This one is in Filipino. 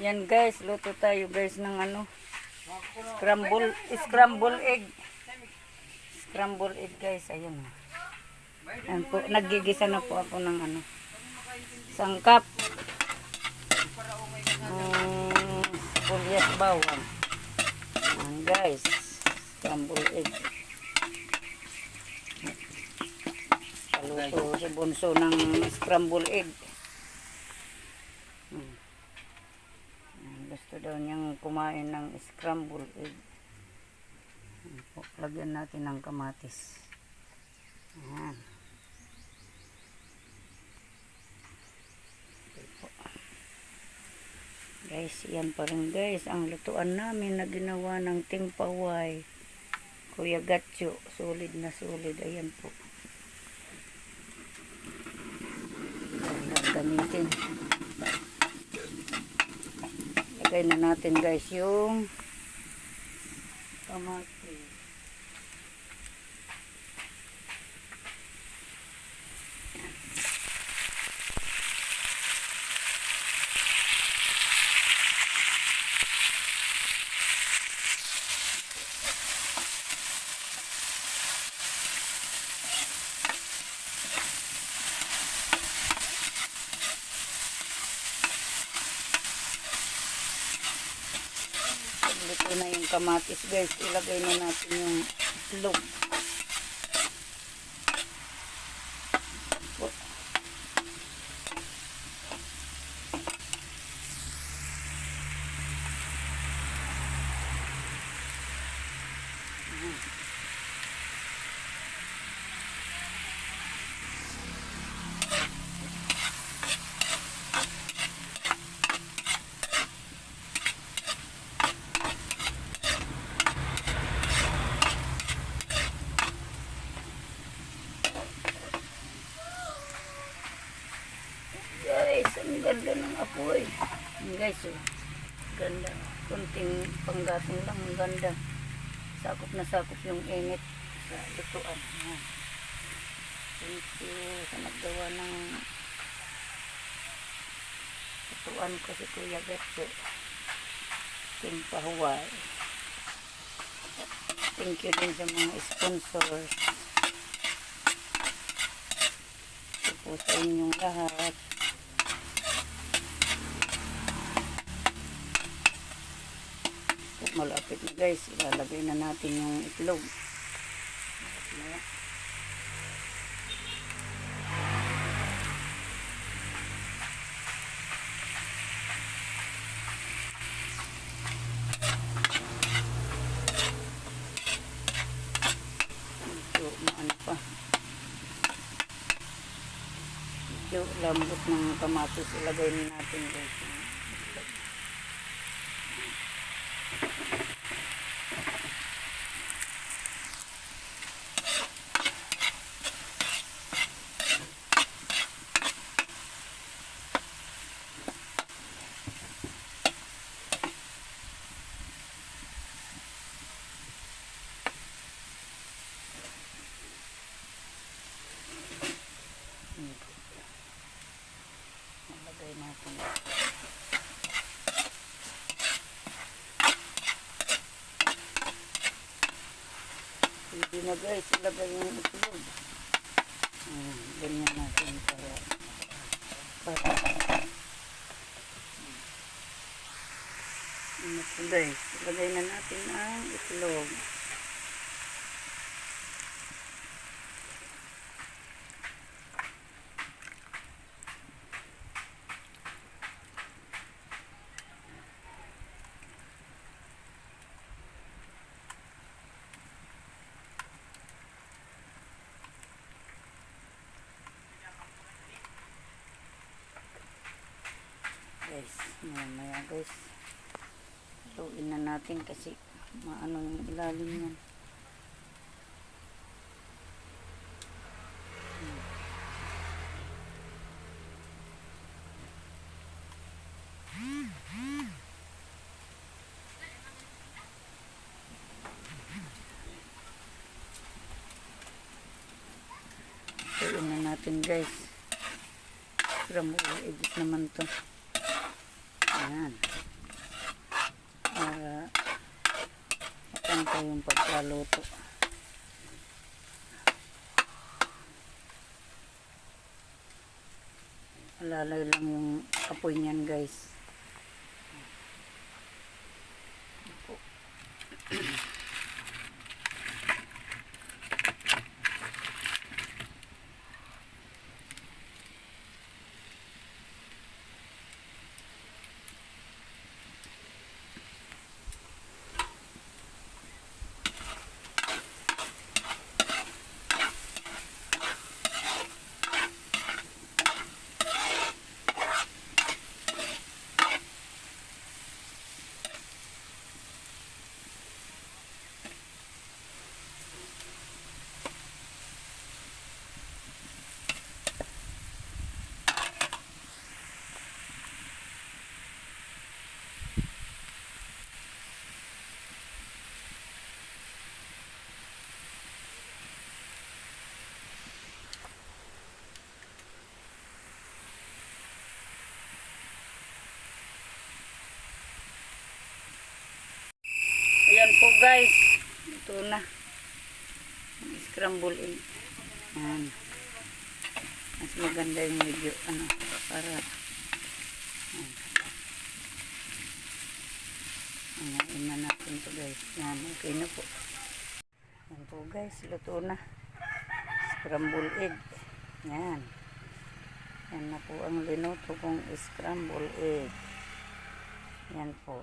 Yan guys, luto tayo guys ng ano. Scramble, scramble egg. Scramble egg guys, ayun. Ayan po, nagigisa na po ako ng ano. Sangkap. Um, pulyas bawang. Ayan guys, scramble egg. Paluto si Bunso ng scramble egg. Hmm. Ayan, Gusto daw niyang kumain ng scramble egg. Lagyan natin ng kamatis. Ayan. Guys, yan pa rin guys. Ang lutuan namin na ginawa ng timpaway. Kuya Gatcho. Solid na solid. Ayan po. Ayan, gamitin. Lagay na natin guys yung kamatis. Luto na yung kamatis guys. Ilagay na natin yung itlog. Po. Guys, ang ganda ng apoy. Yan, Guys, oh. Ganda. Kunting panggatong lang. Ang ganda. Sakop na sakop yung init sa lutuan. Yan. Thank you sa naggawa ng lutuan ko si Kuya Gatso. Team Pahuway. Thank you din sa mga sponsors. Ito po sa inyong lahat. Malapit na guys, ilalagay na natin yung itlog. Medyo maano pa. Medyo lambot ng kamatis ilagay na natin guys. Ilagay natin. Pwede na guys, ilagay yung itlog. Ayan, ganyan natin para para Ito guys, ilagay na natin ang itlog. Guys mamaya guys. Luin na natin kasi maano yung ilalim yan. Luin na natin guys. Grabe, edit naman to Ayan. Para matangka yung pagkaluto. Alalay lang yung apoy niyan guys. Guys. Ito na. Scramble egg. Ayan. Mas maganda yung medyo ano para ayan. Ayan na natin to guys. Yan. Okay na po. Ayan po guys. Luto na. Scramble egg. Yan. Yan na po ang linuto kong scramble egg. Yan po.